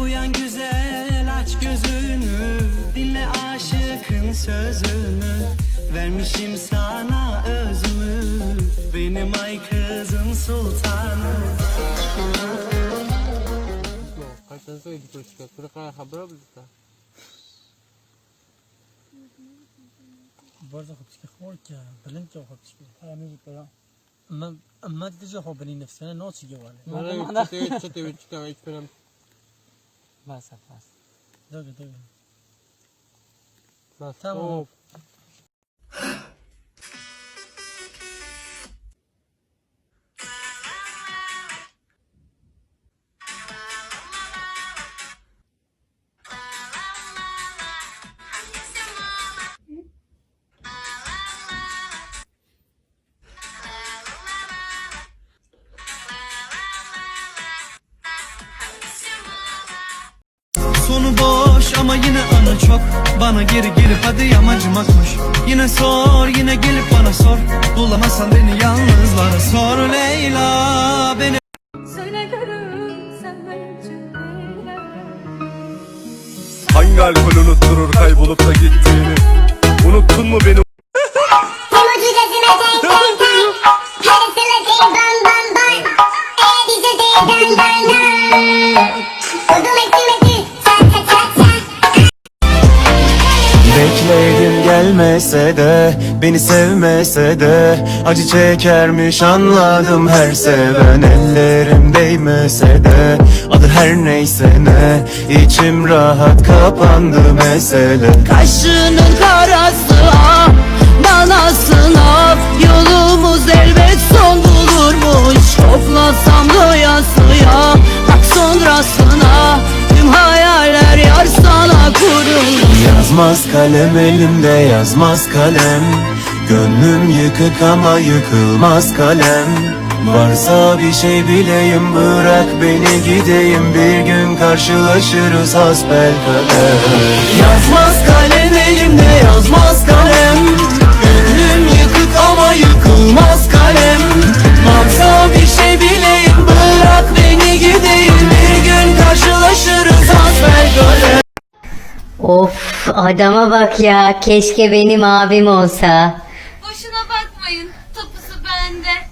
Uyan güzel aç gözünü Dinle aşıkın sözünü Vermişim sana özümü Benim ay kızım sultanı Kaçtan sonra gidiyor çıkıyor. Kura kara haber bildi. برضه خب تشكي خوك بلنك خب تشكي هاي ميجي بلا اما اما تجي خب بني نفسي انا نوتشي جوالي Bana çatı çatı çıkıyor. Hiç falan. Masa, masa. Drogi, drogi. Masa. Tam... Sonu boş ama yine anı çok. Bana geri gelip hadi yamacıma koş Yine sor yine gelip bana sor. Bulamazsan beni yalnızlara sor Leyla beni. Söyle görüm için Hangi alkol unutturur kaybolup da gittiğini? Unuttun mu beni? Emoji gelmese de Beni sevmese de Acı çekermiş anladım her seven. Ellerim değmese de Adı her neyse ne içim rahat kapandı mesele. Kaşının karası ah Yazmaz kalem elimde yazmaz kalem. Gönlüm yıkık ama yıkılmaz kalem. Varsa bir şey bileyim bırak beni gideyim. Bir gün karşılaşırız hasbelkader Yazmaz kalem elimde yazmaz kalem Of adama bak ya keşke benim abim olsa. Boşuna bakmayın topusu bende.